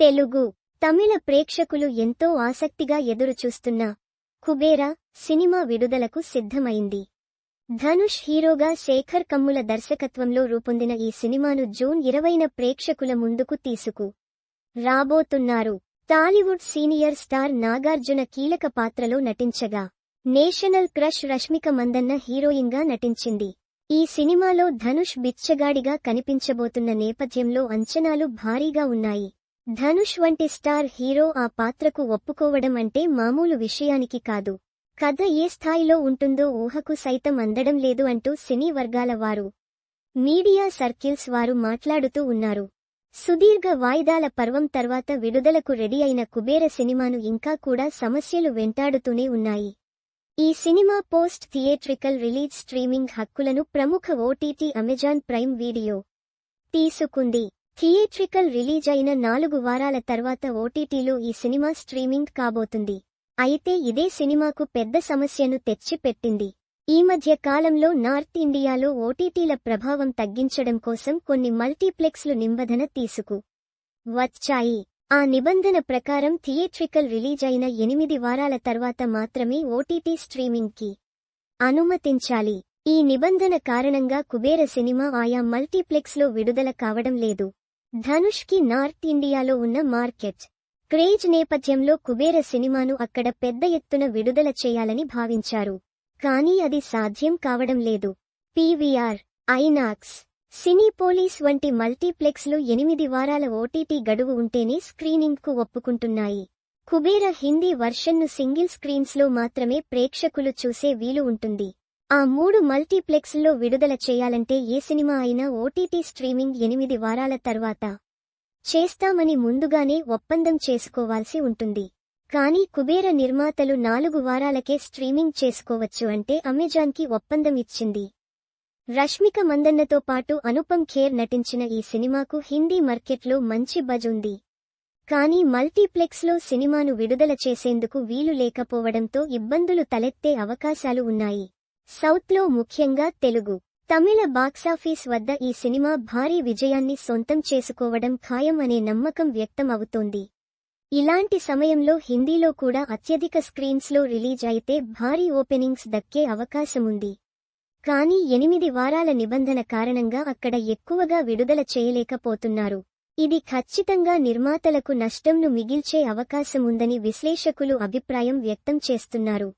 తెలుగు తమిళ ప్రేక్షకులు ఎంతో ఆసక్తిగా ఎదురుచూస్తున్న కుబేరా సినిమా విడుదలకు సిద్ధమైంది. ధనుష్ హీరోగా శేఖర్ కమ్ముల దర్శకత్వంలో రూపొందిన ఈ సినిమాను జూన్ ఇరవైన ప్రేక్షకుల ముందుకు తీసుకు రాబోతున్నారు. టాలీవుడ్ సీనియర్ స్టార్ నాగార్జున కీలక పాత్రలో నటించగా నేషనల్ క్రష్ రష్మిక మందన్న హీరోయిన్గా నటించింది. ఈ సినిమాలో ధనుష్ బిచ్చగాడిగా కనిపించబోతున్న నేపథ్యంలో అంచనాలు భారీగా ఉన్నాయి. ధనుష్ వంటి స్టార్ హీరో ఆ పాత్రకు ఒప్పుకోవడం అంటే మామూలు విషయానికి కాదు. కథ ఏ స్థాయిలో ఉంటుందో ఊహకు సైతం అందడం లేదు అంటూ సినీ వర్గాల వారు మీడియా సర్కిల్స్ వారు మాట్లాడుతూ ఉన్నారు. సుదీర్ఘ వాయిదాల పర్వం తర్వాత విడుదలకు రెడీ అయిన కుబేర సినిమాను ఇంకా కూడా సమస్యలు వెంటాడుతూనే ఉన్నాయి. ఈ cinema post theatrical release streaming హక్కులను ప్రముఖ ఓటీటీ అమెజాన్ ప్రైమ్ వీడియో తీసుకుంది. థియేట్రికల్ రిలీజ్ అయిన నాలుగు వారాల తర్వాత ఓటీటీలో ఈ సినిమా స్ట్రీమింగ్ కాబోతుంది. అయితే ఇదే సినిమాకు పెద్ద సమస్యను తెచ్చిపెట్టింది. ఈ మధ్య కాలంలో నార్త్ ఇండియాలో ఓటీటీల ప్రభావం తగ్గించడం కోసం కొన్ని మల్టీప్లెక్స్లు నిబంధన తీసుకు వచ్చాయి. ఆ నిబంధన ప్రకారం థియేట్రికల్ రిలీజ్ అయిన ఎనిమిది వారాల తర్వాత మాత్రమే ఓటీటీ స్ట్రీమింగ్కి అనుమతించాలి. ఈ నిబంధన కారణంగా కుబేర సినిమా ఆయా మల్టీప్లెక్స్లో విడుదల కావడం లేదు. ధనుష్కి నార్త్ ఇండియాలో ఉన్న మార్కెట్. క్రేజ్ నేపథ్యంలో కుబేర సినిమాను అక్కడ పెద్ద ఎత్తున విడుదల చేయాలని భావించారు. కానీ అది సాధ్యం కావడం లేదు. పీవీఆర్ ఐనాక్స్ సినీపోలీస్ వంటి మల్టీప్లెక్స్లు ఎనిమిది వారాల ఓటీటీ గడువు ఉంటేనే స్క్రీనింగ్కు ఒప్పుకుంటున్నాయి. కుబేర హిందీ వర్షన్ను సింగిల్ స్క్రీన్స్లో మాత్రమే ప్రేక్షకులు చూసే వీలు ఉంటుంది. ఆ మూడు మల్టీప్లెక్స్ల్లో విడుదల చేయాలంటే ఏ సినిమా అయినా ఓటీటీ స్ట్రీమింగ్ ఎనిమిది వారాల తర్వాత చేస్తామని ముందుగానే ఒప్పందం చేసుకోవాల్సి ఉంటుంది. కానీ కుబేర నిర్మాతలు నాలుగు వారాలకే స్ట్రీమింగ్ చేసుకోవచ్చు అంటే అమెజాన్కి ఒప్పందం ఇచ్చింది. రష్మిక మందన్నతో పాటు అనుపమ్ ఖేర్ నటించిన ఈ సినిమాకు హిందీ మార్కెట్లో మంచి బజ్ ఉంది. కానీ మల్టీప్లెక్స్లో సినిమాను విడుదల చేసేందుకు వీలు లేకపోవడంతో ఇబ్బందులు తలెత్తే అవకాశాలు ఉన్నాయి. సౌత్లో ముఖ్యంగా తెలుగు తమిళ బాక్సాఫీస్ వద్ద ఈ సినిమా భారీ విజయాన్ని సొంతం చేసుకోవడం ఖాయం అనే నమ్మకం వ్యక్తం అవుతోంది ఇలాంటి సమయంలో హిందీలో కూడా అత్యధిక స్క్రీన్స్లో రిలీజ్ అయితే భారీ ఓపెనింగ్స్ దక్కే అవకాశముంది. కానీ ఎనిమిది వారాల నిబంధన కారణంగా అక్కడ ఎక్కువగా విడుదల చేయలేకపోతున్నారు. ఇది ఖచ్చితంగా నిర్మాతలకు నష్టంను మిగిల్చే అవకాశముందని విశ్లేషకులు అభిప్రాయం వ్యక్తం చేస్తున్నారు.